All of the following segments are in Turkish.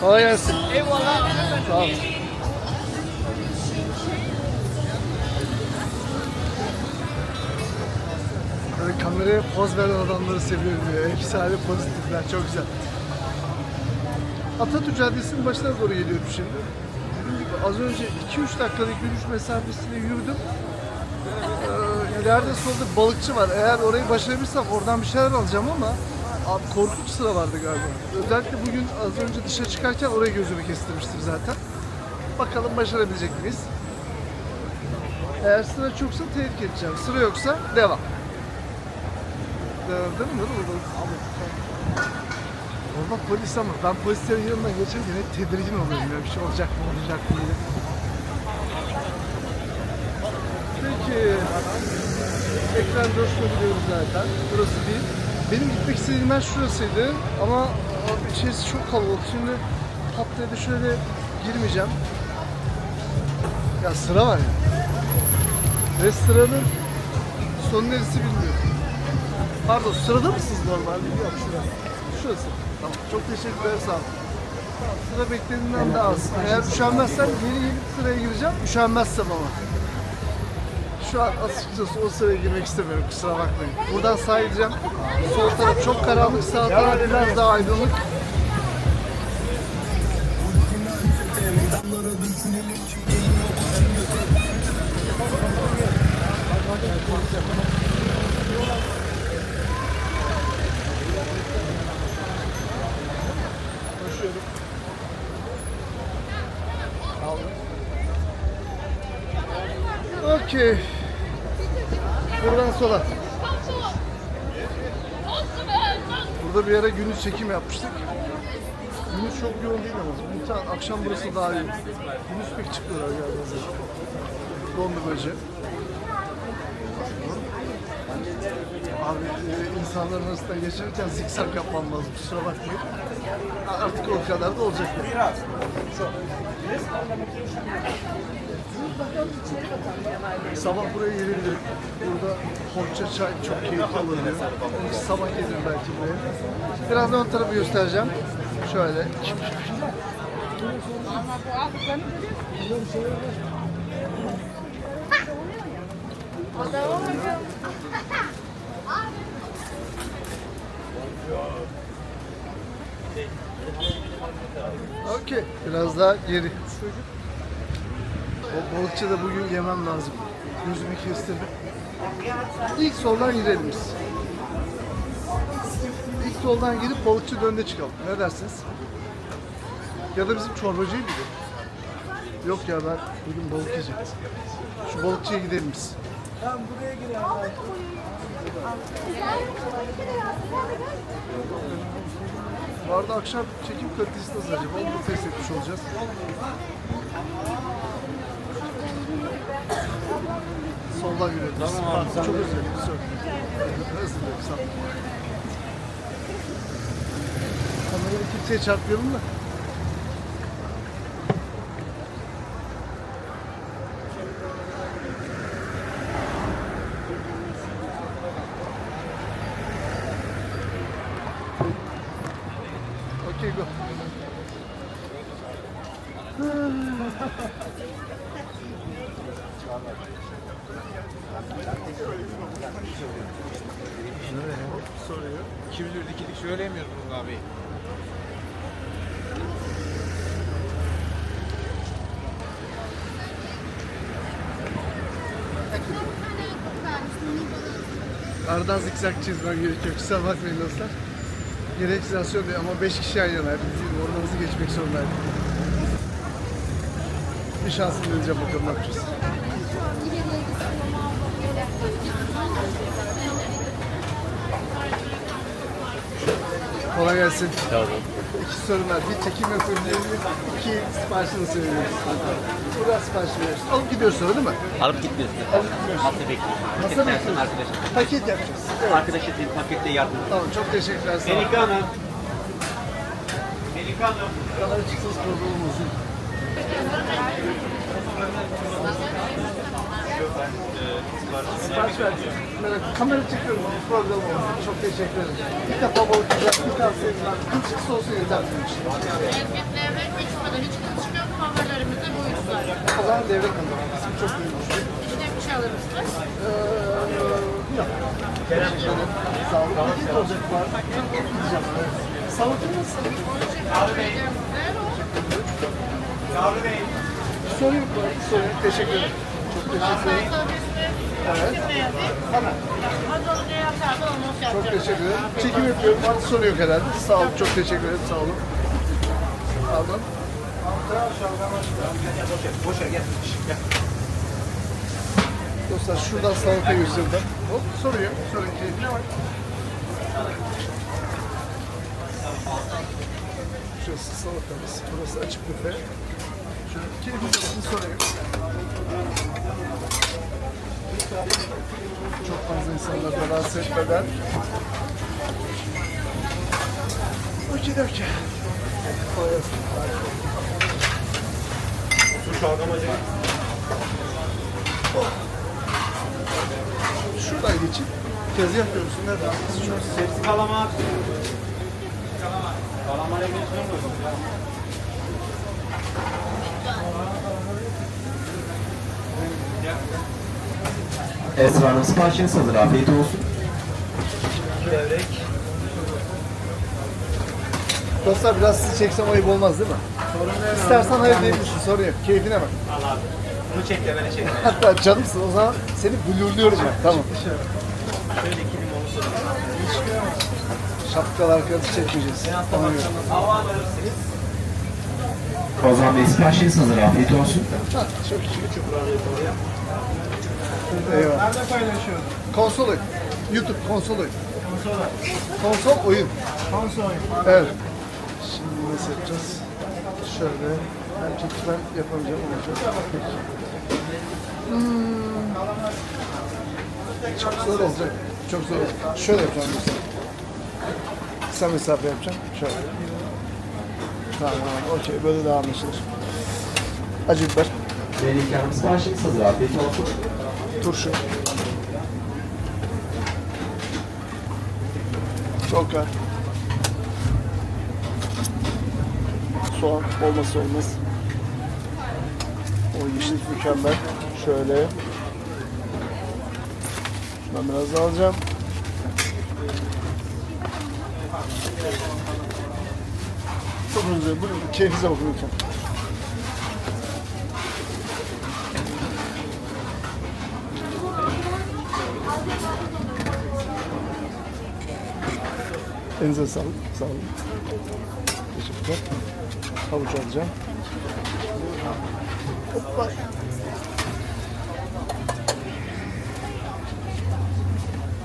Kolay gelsin. Eyvallah. Sağ ol. Böyle kameraya poz veren adamları seviyorum ya. Hepsi hali pozitifler. Çok güzel. Atatürk Caddesi'nin başına doğru geliyorum şimdi. Dediğim gibi az önce 2-3 dakikalık yürüyüş mesafesinde yürüdüm. Ee, ileride solda balıkçı var. Eğer orayı başarabilirsem oradan bir şeyler alacağım ama abi korkunç sıra vardı galiba. Özellikle bugün az önce dışa çıkarken orayı gözüme kestirmiştim zaten. Bakalım başarabilecek miyiz? Eğer sıra çoksa tehdit edeceğim. Sıra yoksa devam. Devam değil mi? Değil mi? Orada polis ama ben polislerin yanından geçerken hep tedirgin oluyorum ya bir şey olacak mı olacak mı diye. Peki. Ekran coşturabiliyoruz zaten. Burası değil. Benim gitmek istediğim yer şurasıydı ama abi içerisi çok kalabalık. Şimdi diye de şöyle girmeyeceğim. Ya sıra var ya. Ve sıranın sonu neresi bilmiyorum. Pardon sırada mısınız normalde? Yok şurası. Şurası. Tamam. Çok teşekkürler sağ olun. Sıra beklediğimden daha az. Eğer üşenmezsem geri gelip sıraya gireceğim. Üşenmezsem ama. Şu an açıkçası o sıraya girmek istemiyorum kusura bakmayın. Buradan gideceğim. Sol taraf çok karanlık, sağ taraf biraz daha aydınlık. Koşuyorum. Aldım. Okey. Sola. Burada bir ara gündüz çekim yapmıştık. Gündüz çok yoğun değil ama. Muhtemelen akşam burası daha iyi. Gündüz pek çıkmıyorlar galiba. Dondu böylece. Abi e, insanların arasından geçerken zikzak yapmam lazım. Kusura bakmayın. Artık o kadar da olacak. Sabah buraya gelebilirim. Burada poğaça çay çok keyifli alınıyor. Sabah gelirim belki buraya. Birazdan ön tarafı göstereceğim. Şöyle. Okey. Biraz daha geri. O balıkçı da bugün yemem lazım. Gözümü kestirdim. İlk soldan girelim biz. İlk soldan girip balıkçı dönde çıkalım. Ne dersiniz? Ya da bizim çorbacıya gidelim. Yok ya ben bugün balık yiyeceğim. Şu balıkçıya gidelim biz. Bu arada akşam çekim kalitesi nasıl acaba? Onu da test etmiş olacağız. Soldan yürüyelim. Tamam abi. Çok özür dilerim. Özür dilerim. Özür dilerim. Sağ olun. Kamerayı kimseye çarpmayalım da. Okay, go. Soruyor. 200 ikilik söyleyemiyoruz bunu abi. Aradan zikzak çizmem gerekiyor. Kusura bakmayın dostlar. Gereksizasyon değil ama 5 kişi yan. Bizim oradan hızlı geçmek zorundaydık. Bir şansım deneyeceğim bakalım ne yapacağız. Kolay gelsin. Tamam. İki sorun var. Bir çekim diye iki siparişini söylüyoruz. Burada sipariş veriyoruz. Alıp gidiyoruz sonra değil mi? Alıp gitmiyorsun. Alıp gitmiyoruz. Hafta bekliyorsun. Masa Paketlersin bekliyoruz. arkadaşım. Paket yapacağız. Evet. Arkadaşın senin pakette yardım. Tamam çok teşekkürler. Sağ olun. Melika Hanım. Melika Hanım. kadar çıksız problem olsun. Vereceğim. Merak Kamera çekiyorum. Problem olmasın. Çok teşekkür ederim. İlk defa balık güzel. Bir tavsiyeniz var. Kılçık sosu yeter ve çikolata hiç kılçık yok. Favorilerimizde bu yüzler. O zaman devre kanıyor. İsim çok büyümüş. İçine bir şey alır mısınız? Ee, yok. Teşekkür ederim. Sağ olun. Bir de olacak var. Gideceğim. Salata nasıl? Sorun yok. Sorun yok. Teşekkür ederim. Çok teşekkür ederim. Evet. Hemen. Az önce yapardı onu Çok yapacağım. teşekkür ederim. Çekim yapıyorum. Sorun yok herhalde. Sağ olun. Çok teşekkür ederim. Sağ olun. Pardon. Boş ver gel. Gel. Dostlar şuradan salata gösterdim. Hop sorun yok. Sorun keyfine bak. Şurası salatamız. Burası açık büfe. Şöyle keyfine bakın sorun yok. Çok fazla insanlar da rahatsız etmeden. Okey okey. Kolay gelsin. Şuradan geçip tezgah görürsün. Nereden? Şurası. Tepsi kalama. Kalama ne geçiyor Esra Hanım siparişiniz hazır. Afiyet olsun. Dostlar biraz sizi çeksem ayıp olmaz değil mi? İstersen hayır diyebilirsin sorun yok. Keyfine bak. Allah abi. Bunu çek de beni çek. Hatta canımsın o zaman seni blurluyorum ben. Tamam. Şöyle iki limonlu soda. Şapkalı arkadaşı çekmeyeceğiz. Ona göre. Ozan Bey siparişiniz hazır. Afiyet olsun. Ha, çok iyi. Eyvallah. Nerede paylaşıyorsun? Konsol oyun. YouTube konsol oyun. Konsol oyun. Konsol. Evet. Şimdi nasıl yapacağız? Şöyle. Ben ben yapamayacağım. Olacak. Peki. Hmm. Çok zor olacak. Çok zor olacak. Şöyle yapacağım mesela. Kısa mesafe yapacağım. Şöyle. Tamam, okey. Böyle daha anlaşılır. Acı biber, Melike Hanım siparişiniz hazır. Afiyet olsun. Turşu. Soka. Soğan olması olmaz. O yeşil mükemmel. Şöyle. Şundan biraz daha alacağım. Çok güzel. Buyurun. Keyfinize bakın lütfen. Elinize sağlık. Sağ olun. Teşekkürler. Havuç alacağım. Hoppa.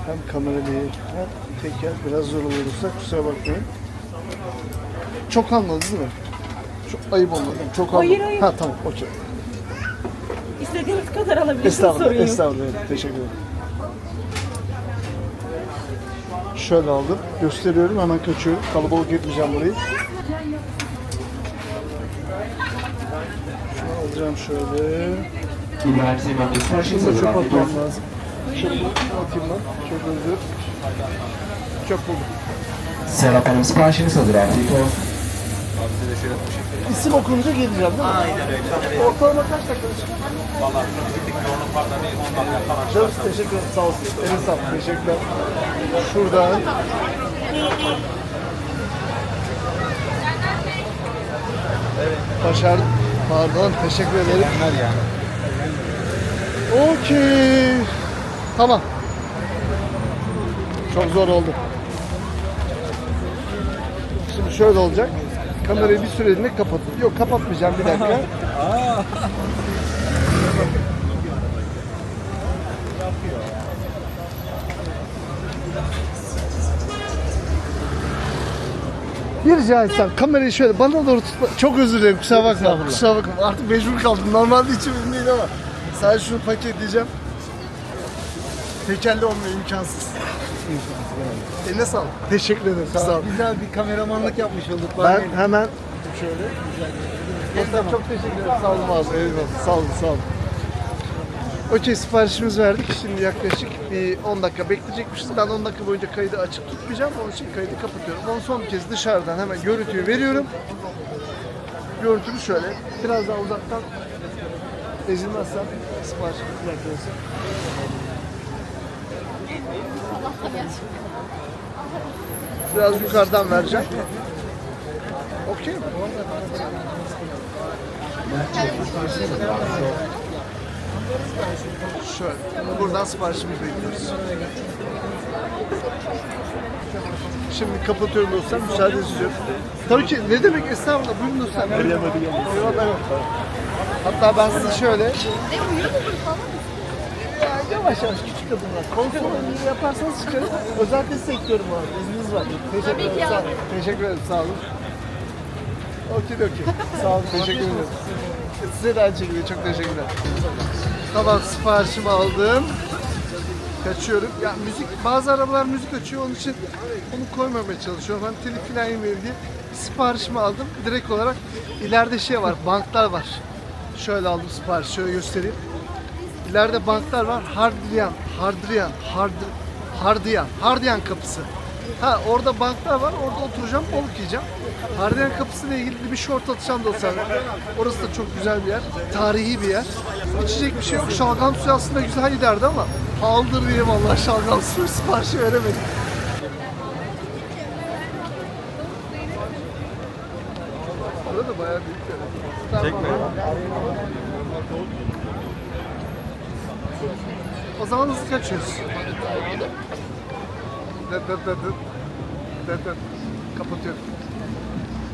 Hem kamerayı hem teker biraz zor olursa kusura bakmayın. Çok anladınız değil mi? Çok ayıp olmadı. Çok anladım. Hayır, hayır. Ha tamam okey. İstediğiniz kadar alabilirsiniz Estağfurullah, estağfurullah. Teşekkür ederim. Şöyle aldım. Gösteriyorum, hemen kaçıyorum. Kalabalık etmeyeceğim burayı. Şunu alacağım şöyle. Hazır. çöp atmam lazım. Çöpü atayım ben. Çok özür. Çöp buldum. Serap Hanım siparişiniz hazır. Afiyet olsun. İsim okununca geleceğim değil mi? Aynen öyle. Ortalama kaç dakika? Valla bir yoğunluk var da bir 10 dakika falan. Canım teşekkür ederim. Sağ olsun. Elin sağ olun. Teşekkürler. Şuradan. Başardım. Pardon. Teşekkür ederim. Bunlar yani. Okey. Tamam. Çok zor oldu. Şimdi şöyle olacak. Kamerayı bir süreliğine kapatın. Yok kapatmayacağım bir dakika. Bir rica etsem kamerayı şöyle bana doğru tutma. Çok özür dilerim kusura bakma. Kusura bakma. Artık mecbur kaldım. Normalde içim değil ama. Sadece şunu paketleyeceğim. Tekerli olmuyor imkansız. Eline sağlık. Teşekkür ederim. Sağ ol. Güzel bir kameramanlık yapmış olduk. Ben hemen şöyle. Dostlar çok teşekkür ederim. Sağ olun abi. Eyvallah. Sağ olun, sağ olun. Okey siparişimizi verdik. Şimdi yaklaşık bir 10 dakika bekleyecekmişiz. Ben 10 dakika boyunca kaydı açık tutmayacağım. Onun için kaydı kapatıyorum. Onu son bir kez dışarıdan hemen görüntüyü veriyorum. Görüntümü şöyle. Biraz daha uzaktan ezilmezsem siparişimiz yaklaşık. Biraz yukarıdan vereceğim. Okey mi? Şöyle. Buradan siparişimizi bekliyoruz. Şimdi kapatıyorum dostlar. Müsaade istiyorum. Tabii ki ne demek estağfurullah. Buyurun dostlar. Eyvallah. Hatta ben size şöyle Ne uyuyor musun falan? ya yavaş yavaş küçük adımlar. Konfor yaparsanız çıkarız. Özellikle sektörüm var. İzniniz var. Teşekkür Tabii ki ederim. Sağ abi. olun. Teşekkür ederim. Sağ olun. Okey okey. Sağ olun. Teşekkür ederim. Size de aynı şekilde. Çok teşekkürler. Tamam siparişimi aldım. Kaçıyorum. Ya müzik, bazı arabalar müzik açıyor onun için onu koymamaya çalışıyorum. Hani telif falan yemeyeyim diye. Siparişimi aldım. Direkt olarak ileride şey var, banklar var. Şöyle aldım sipariş, şöyle göstereyim. İleride banklar var. Hardriyan, Hardriyan, Hard, Hardiyan, Hardiyan kapısı. Ha orada banklar var. Orada oturacağım, balık yiyeceğim. Hardiyan kapısı ile ilgili bir short atacağım dostlar. Orası da çok güzel bir yer. Tarihi bir yer. İçecek bir şey yok. Şalgam suyu aslında güzel giderdi ama pahalıdır diye vallahi şalgam suyu siparişi veremedim. Burada bayağı büyük yer. Çekme. O zaman hızlı kaçıyoruz. Dıt dıt dıt dıt. Dıt dıt. Kapatıyorum.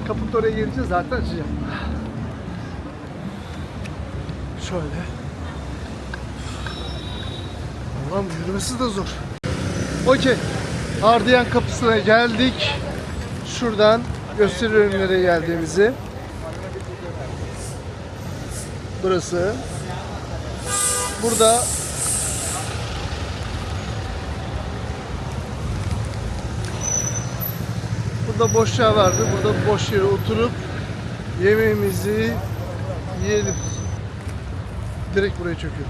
Kaput oraya gelince zaten açacağım. Şöyle. Allah'ım yürümesi de zor. Okey. Hardiyan kapısına geldik. Şuradan gösteriyorum nereye geldiğimizi. Burası. Burada Burada boş yer vardı. Burada boş yere oturup yemeğimizi yiyelim. Direkt buraya çöküyor.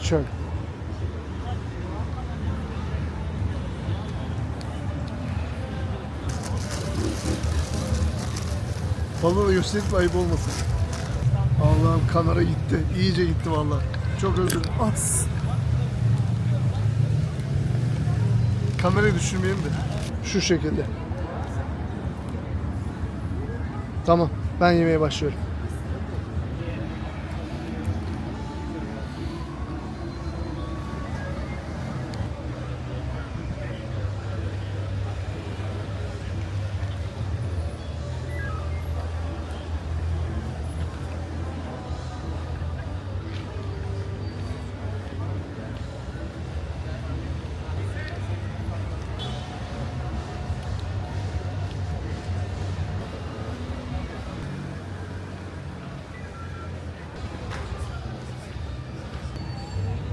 Şöyle. Balığı da gösterip ayıp olmasın. Allah'ım kamera gitti. İyice gitti vallahi. Çok özür dilerim. As. Kamerayı düşürmeyeyim de. Şu şekilde. Tamam. Ben yemeye başlıyorum.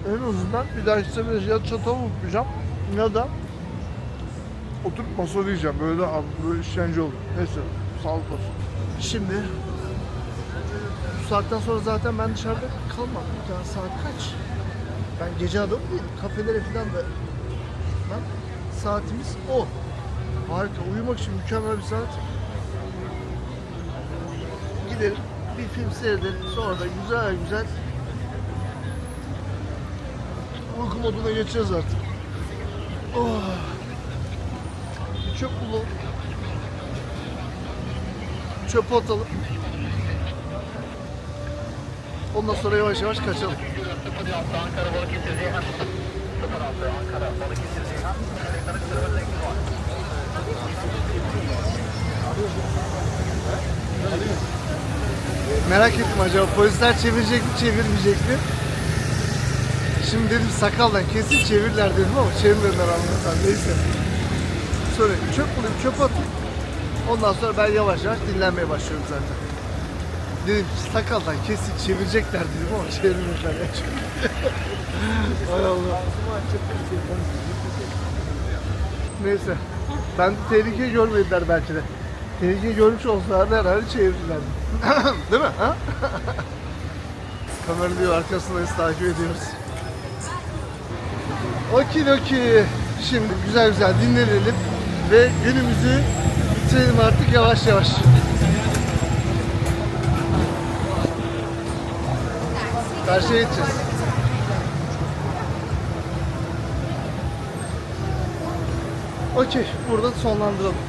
En azından bir dahaki sefer ya çatal unutmayacağım ya da oturup masa yiyeceğim. Böyle böyle işkence olur. Neyse sağlık olsun. Şimdi bu saatten sonra zaten ben dışarıda kalmam. Ya saat kaç? Ben gece adamı değilim. Kafelere falan da ben saatimiz 10. Harika. Uyumak için mükemmel bir saat. Gidelim bir film seyredelim. Sonra da güzel güzel uyku moduna geçeceğiz artık. Oh. Çöp bulalım. Çöpe atalım. Ondan sonra yavaş yavaş kaçalım. Merak ettim acaba polisler çevirecek mi çevirmeyecek mi? Şimdi dedim sakaldan kesin çevirler dedim ama çevirmediler anlatan neyse. Sonra çöp bulayım çöp atayım. Ondan sonra ben yavaş yavaş dinlenmeye başlıyorum zaten. Dedim sakaldan kesik çevirecekler dedim ama çevirmediler. Hay Allah. Neyse. Ben tehlike görmediler belki de. Tehlike görmüş olsalardı herhalde çevirdilerdi. Değil mi? Ha? Kamera diyor arkasındayız takip ediyoruz. Okidoki. Şimdi güzel güzel dinlenelim ve günümüzü bitirelim artık yavaş yavaş. Karşıya geçeceğiz. Okey, burada sonlandıralım.